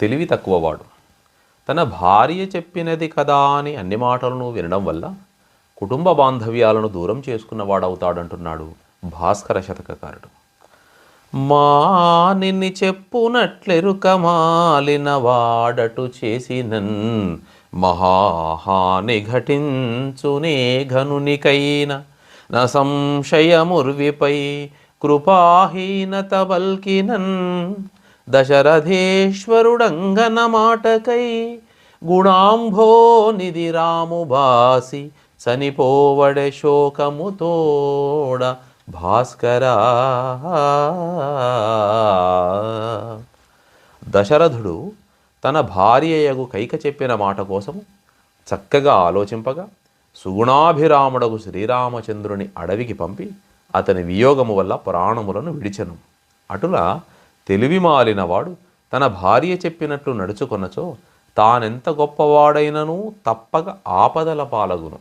తెలివి తక్కువవాడు. తన భార్య చెప్పినది కదా అని అన్ని మాటలను వినడం వల్ల కుటుంబ బాంధవ్యాలను దూరం చేసుకున్నవాడవుతాడంటున్నాడు భాస్కర శతకకారుడు. మానిని చెప్పునట్లెరుక మాలిన వాడటు చేసినన్ మహాహాని ఘటించునే ఘనునికైన న సంశయముర్విపై కృపాహీనత బల్కినన్ దశరథేశ్వరుడంగన మాటకై గుణాంభోనిధి రాము బాసి చనిపోవడె శోకముతోడ భాస్కరా. దశరథుడు తన భార్యయగు కైక చెప్పిన మాట కోసము చక్కగా ఆలోచింపగా సుగుణాభిరాముడగు శ్రీరామచంద్రుని అడవికి పంపి అతని వియోగము వల్ల ప్రాణములను విడిచెను. అటులా తెలివి మాలినవాడు తన భార్య చెప్పినట్లు నడుచుకొనచో తానెంత గొప్పవాడైనను తప్పక ఆపదల పాలగును.